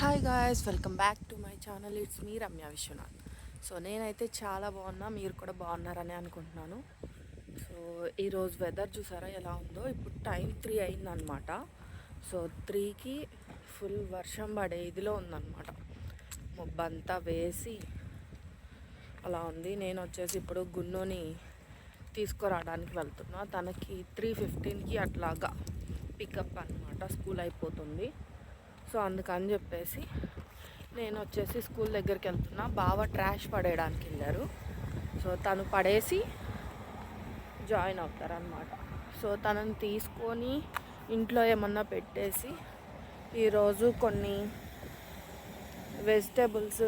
Hi guys welcome back to my channel it's me Ramya Vishwanath so నేనైతే చాలా బాగున్నా. మీరు కూడా బాగున్నారని అనుకుంటున్నాను. సో ఈరోజు వెదర్ చూసారా ఎలా ఉందో? ఇప్పుడు టైం త్రీ అయిందనమాట సో త్రీకి ఫుల్ వర్షం పడే ఇదిలో ఉందన్నమాట. మొబ్బంతా వేసి అలా ఉంది. నేను వచ్చేసి ఇప్పుడు గున్నుని తీసుకురావడానికి వెళ్తున్నా. తనకి త్రీ ఫిఫ్టీన్కి అట్లాగా పికప్ అనమాట స్కూల్ అయిపోతుంది. సో అందుకని చెప్పేసి నేను వచ్చేసి స్కూల్ దగ్గరికి వెళ్తున్నా. బావ ట్రాష్ పడేయడానికి వెళ్ళారు. సో తను పడేసి జాయిన్ అవుతారనమాట సో తనని తీసుకొని ఇంట్లో ఏమన్నా పెట్టేసి ఈరోజు కొన్ని వెజిటేబుల్స్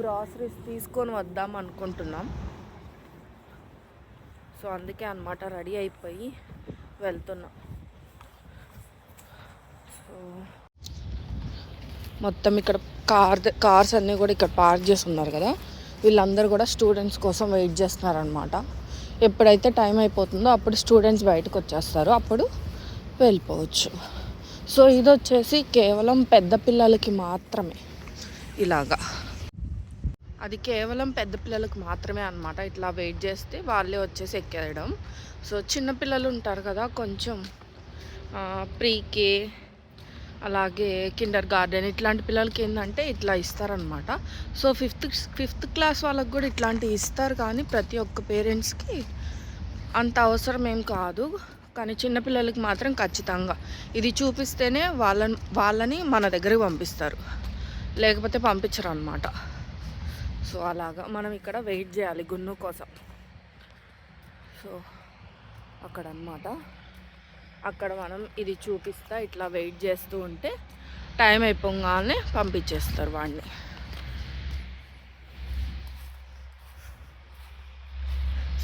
గ్రాసరీస్ తీసుకొని వద్దాం అనుకుంటున్నాం. సో అందుకే అనమాట రెడీ అయిపోయి వెళ్తున్నాం. సో మొత్తం ఇక్కడ కార్ కార్స్ అన్నీ కూడా ఇక్కడ పార్క్ చేసి ఉన్నారు కదా. వీళ్ళందరూ కూడా స్టూడెంట్స్ కోసం వెయిట్ చేస్తున్నారనమాట ఎప్పుడైతే టైం అయిపోతుందో అప్పుడు స్టూడెంట్స్ బయటకు వచ్చేస్తారు. అప్పుడు వెళ్ళిపోవచ్చు. సో ఇది వచ్చేసి కేవలం పెద్ద పిల్లలకి మాత్రమే. ఇలాగా. అది కేవలం పెద్ద పిల్లలకు మాత్రమే అనమాట ఇట్లా వెయిట్ చేస్తే వాళ్ళే వచ్చేసి ఎక్కేయడం. సో చిన్నపిల్లలు ఉంటారు కదా కొంచెం ప్రీకే అలాగే కిండర్ గార్డెన్ ఇట్లాంటి పిల్లలకి ఏంటంటే ఇట్లా ఇస్తారనమాట సో ఫిఫ్త్ ఫిఫ్త్ క్లాస్ వాళ్ళకి కూడా ఇట్లాంటివి ఇస్తారు కానీ ప్రతి ఒక్క పేరెంట్స్కి అంత అవసరం ఏం కాదు. కానీ చిన్నపిల్లలకి మాత్రం ఖచ్చితంగా. ఇది చూపిస్తేనే వాళ్ళని వాళ్ళని మన దగ్గరికి పంపిస్తారు. లేకపోతే పంపించరు అనమాట సో అలాగా మనం ఇక్కడ వెయిట్ చేయాలి గున్ను కోసం. సో అక్కడ అన్నమాట అక్కడ మనం ఇది చూపిస్తా ఇట్లా వెయిట్ చేస్తూ ఉంటే టైం అయిపోగానే పంపించేస్తారు వాడిని.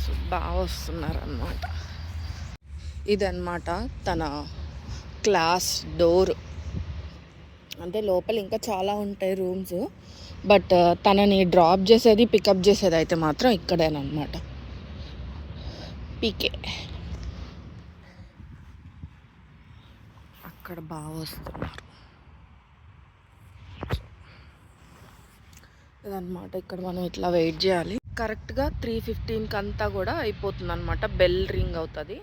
సో బాగా వస్తున్నారు అన్నమాట ఇదన్నమాట తన క్లాస్ డోర్. అంటే లోపల ఇంకా చాలా ఉంటాయి రూమ్స్ బట్ తనని డ్రాప్ చేసేది పికప్ చేసేది అయితే మాత్రం ఇక్కడేనమాట పీకే. అక్కడ బాగా వస్తున్నారు. ఇదన్నమాట ఇక్కడ మనం ఇట్లా వెయిట్ చేయాలి. కరెక్ట్గా త్రీ ఫిఫ్టీన్కి అంతా కూడా అయిపోతుంది అనమాట బెల్ రింగ్ అవుతుంది.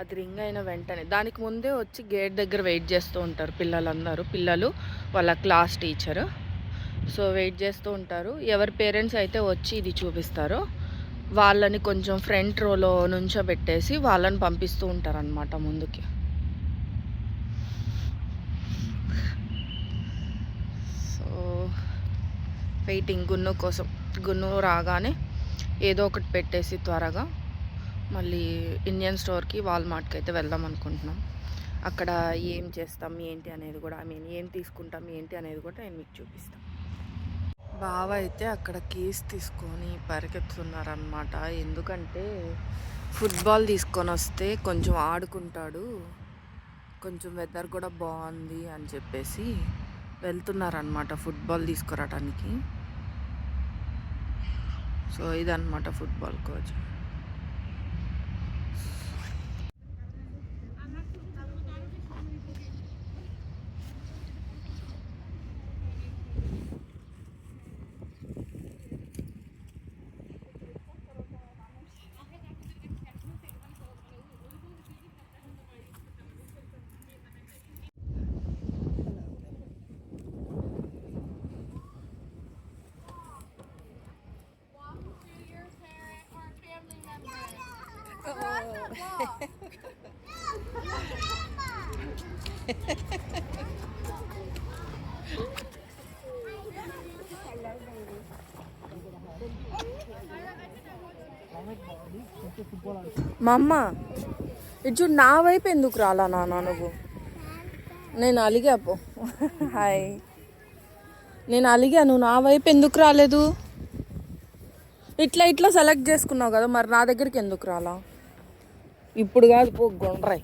అది రింగ్ అయిన వెంటనే. దానికి ముందే వచ్చి గేట్ దగ్గర వెయిట్ చేస్తూ ఉంటారు పిల్లలందరూ. పిల్లలు వాళ్ళ క్లాస్ టీచరు సో వెయిట్ చేస్తూ ఉంటారు. ఎవరి పేరెంట్స్ అయితే వచ్చి ఇది చూపిస్తారో వాళ్ళని కొంచెం ఫ్రంట్ రోలో నుంచోబెట్టేసి వాళ్ళని పంపిస్తూ ఉంటారనమాట ముందుకి. సో వెయిటింగ్ గున్ను కోసం గున్ను రాగానే ఏదో ఒకటి పెట్టేసి త్వరగా మళ్ళీ ఇండియన్ స్టోర్కి వాల్మార్ట్కి అయితే వెళ్దాం అనుకుంటున్నాం. అక్కడ ఏం చేస్తాం ఏంటి అనేది కూడా ఐ మీన్ ఏం తీసుకుంటాం ఏంటి అనేది కూడా నేను మీకు చూపిస్తాను బావ అయితే అక్కడ కేస్ తీసుకొని పరిగెత్తుతున్నారనమాట ఎందుకంటే ఫుట్బాల్ తీసుకొని వస్తే కొంచెం ఆడుకుంటాడు కొంచెం వెదర్ కూడా బాగుంది అని చెప్పేసి వెళ్తున్నారనమాట ఫుట్బాల్ తీసుకురావడానికి సో ఇదన్నమాట ఫుట్బాల్ కోచ్. మా అమ్మ ఇటు చూడు నా వైపు ఎందుకు రాలా నాన్న నువ్వు? నేను అలిగా పో. హాయ్. నేను అలిగాను నా వైపు ఎందుకు రాలేదు? ఇట్లా ఇట్లా సెలెక్ట్ చేసుకున్నావు కదా మరి నా దగ్గరికి ఎందుకు రాలా? ఇప్పుడు కాదు పో గుండ్రాయి.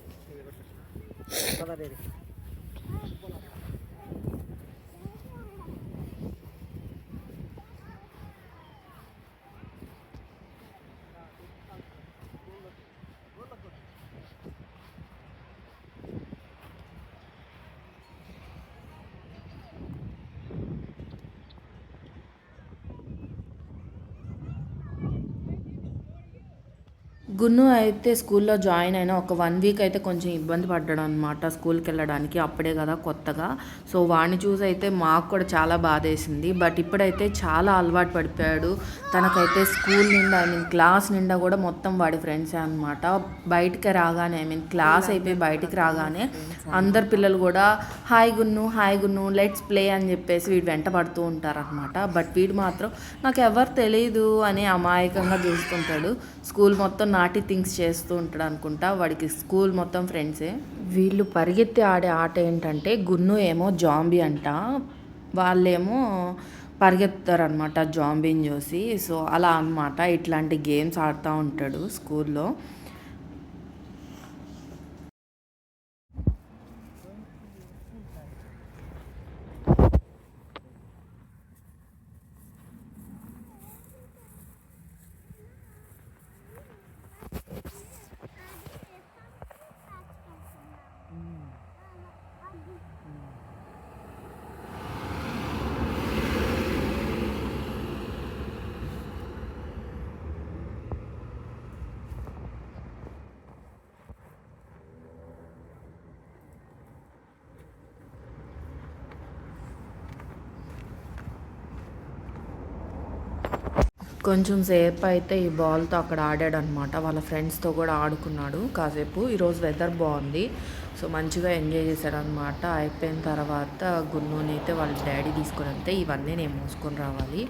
గున్ను అయితే స్కూల్లో జాయిన్ అయిన ఒక వన్ వీక్ అయితే కొంచెం ఇబ్బంది పడ్డాడు అనమాట స్కూల్కి వెళ్ళడానికి అప్పుడే కదా కొత్తగా. సో వాడిని చూసి అయితే మాకు కూడా చాలా బాధేసింది. బట్ ఇప్పుడైతే చాలా అలవాటు పడిపోయాడు. తనకైతే స్కూల్ నిండా ఐ మీన్ క్లాస్ నిండా కూడా మొత్తం వాడి ఫ్రెండ్సే అనమాట బయటికి రాగానే ఐ మీన్ క్లాస్ అయిపోయి బయటికి రాగానే అందరు పిల్లలు కూడా hi Gunnu hi Gunnu let's play అని చెప్పేసి వీడు వెంట పడుతూ ఉంటారనమాట బట్ వీడు మాత్రం నాకు ఎవరు తెలియదు అని అమాయకంగా చూసుకుంటాడు. స్కూల్ మొత్తం పార్టీ థింగ్స్ చేస్తూ ఉంటాడు అనుకుంటా. వాడికి స్కూల్ మొత్తం ఫ్రెండ్సే వీళ్ళు పరిగెత్తి ఆడే ఆట ఏంటంటే గున్ను ఏమో జాంబీ అంట. వాళ్ళేమో పరిగెత్తారనమాట జాంబీని చూసి. సో అలా అన్నమాట. ఇట్లాంటి గేమ్స్ ఆడుతూ ఉంటాడు స్కూల్లో. కొంచెం సేపు అయితే ఈ బాల్తో అక్కడ ఆడాడు అనమాట వాళ్ళ ఫ్రెండ్స్తో కూడా ఆడుకున్నాడు కాసేపు. ఈరోజు వెదర్ బాగుంది. సో మంచిగా ఎంజాయ్ చేశాడనమాట అయిపోయిన తర్వాత గున్నూని అయితే వాళ్ళ డాడీ తీసుకొని వెళ్తే ఇవన్నీ నేను మోసుకొని రావాలి.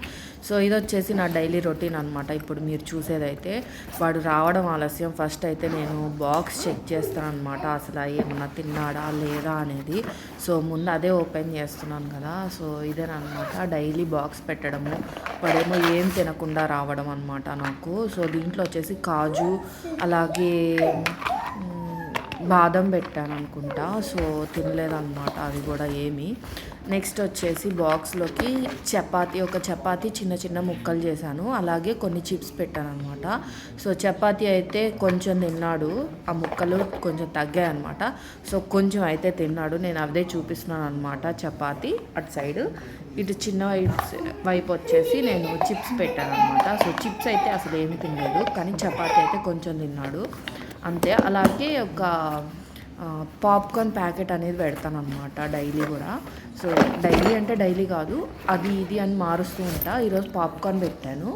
సో ఇది వచ్చేసి నా డైలీ రొటీన్ అనమాట ఇప్పుడు మీరు చూసేదైతే వాడు రావడం ఆలస్యం. ఫస్ట్ అయితే నేను బాక్స్ చెక్ చేస్తాను అనమాట అసలు ఏమన్నా తిన్నాడా లేదా అనేది. సో ముందు అదే ఓపెన్ చేస్తున్నాను కదా. సో ఇదేనమాట డైలీ బాక్స్ పెట్టడము. వాడేమో ఏం తినకుండా రావడం అనమాట నాకు. సో దీంట్లో వచ్చేసి కాజు అలాగే బాదం పెట్టాను అనుకుంటా సో తినలేదన్నమాట అది కూడా ఏమి. నెక్స్ట్ వచ్చేసి బాక్స్లోకి చపాతి ఒక చపాతి చిన్న చిన్న ముక్కలు చేశాను. అలాగే కొన్ని చిప్స్ పెట్టాను అనమాట సో చపాతి అయితే కొంచెం తిన్నాడు ఆ ముక్కలు కొంచెం తగ్గాయి అనమాట సో కొంచెం అయితే తిన్నాడు నేను అదే చూపిస్తున్నాను అనమాట చపాతి అటు సైడ్. ఇటు చిన్న వైపు వైపు వచ్చేసి నేను చిప్స్ పెట్టాను అనమాట సో చిప్స్ అయితే అసలు ఏమి తినలేదు కానీ చపాతి అయితే కొంచెం తిన్నాడు. అంతే. అలాగే ఒక పాప్కార్న్ ప్యాకెట్ అనేది పెడతాను అనమాట డైలీ కూడా. సో డైలీ అంటే డైలీ కాదు. అది ఇది అని మారుస్తూ ఉంటా. ఈరోజు పాప్కార్న్ పెట్టాను.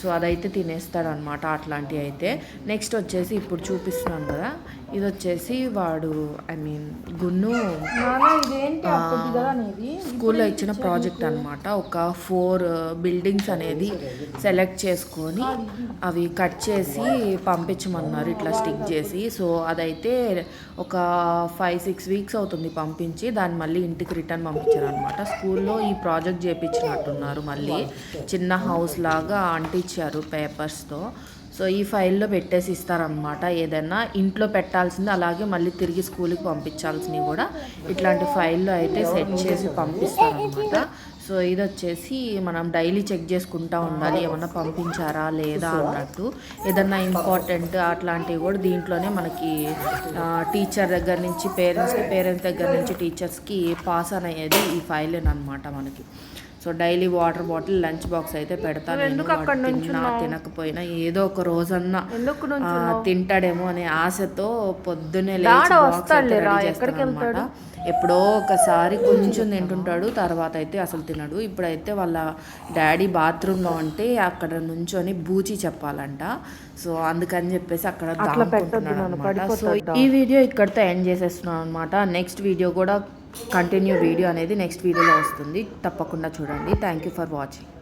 సో అదైతే తినేస్తాడనమాట అట్లాంటివి అయితే. నెక్స్ట్ వచ్చేసి ఇప్పుడు చూపిస్తున్నాను కదా ఇది వచ్చేసి వాడు ఐ మీన్ గున్ను స్కూల్లో ఇచ్చిన ప్రాజెక్ట్ అనమాట ఒక ఫోర్ బిల్డింగ్స్ అనేది సెలెక్ట్ చేసుకొని అవి కట్ చేసి పంపించమన్నారు ఇట్లా స్టిక్ చేసి. సో అదైతే ఒక ఫైవ్ సిక్స్ వీక్స్ అవుతుంది పంపించి దాన్ని మళ్ళీ ఇంటికి రిటర్న్ పంపించారు అనమాట స్కూల్లో ఈ ప్రాజెక్ట్ చేపించినట్టున్నారు మళ్ళీ. చిన్న హౌస్ లాగా ఇచ్చారు పేపర్స్తో. సో ఈ ఫైల్లో పెట్టేసి ఇస్తారనమాట ఏదైనా ఇంట్లో పెట్టాల్సింది అలాగే మళ్ళీ తిరిగి స్కూల్కి పంపించాల్సినవి కూడా ఇట్లాంటి ఫైల్లో అయితే సెట్ చేసి పంపిస్తారనమాట సో ఇది వచ్చేసి మనం డైలీ చెక్ చేసుకుంటా ఉండాలి. ఏమన్నా పంపించారా లేదా అన్నట్టు. ఏదన్నా ఇంపార్టెంట్ అట్లాంటివి కూడా దీంట్లోనే మనకి టీచర్ దగ్గర నుంచి పేరెంట్స్కి పేరెంట్స్ దగ్గర నుంచి టీచర్స్కి పాస్ అనేది ఈ ఫైల్ అనమాట మనకి. So daily water bottle lunch box అయితే పెడతాను. తిన్నా తినకపోయినా ఏదో ఒక రోజన్నా తింటాడేమో అనే ఆశతో పొద్దున్నే లేచి ఎప్పుడో ఒకసారి కొంచెం తింటుంటాడు తర్వాత అయితే అసలు తినడు. ఇప్పుడైతే వాళ్ళ డాడీ బాత్రూంలో ఉంటే అక్కడ నుంచొని బూచి చెప్పాలంట. సో అందుకని చెప్పేసి అక్కడ దాక్కుంటున్నాడు అనమాట సో ఈ వీడియో ఇక్కడితో ఎండ్ చేసేస్తున్నాను అనమాట నెక్స్ట్ వీడియో కూడా కంటిన్యూ వీడియో అనేది నెక్స్ట్ వీడియోలో వస్తుంది. తప్పకుండా చూడండి. Thank you for watching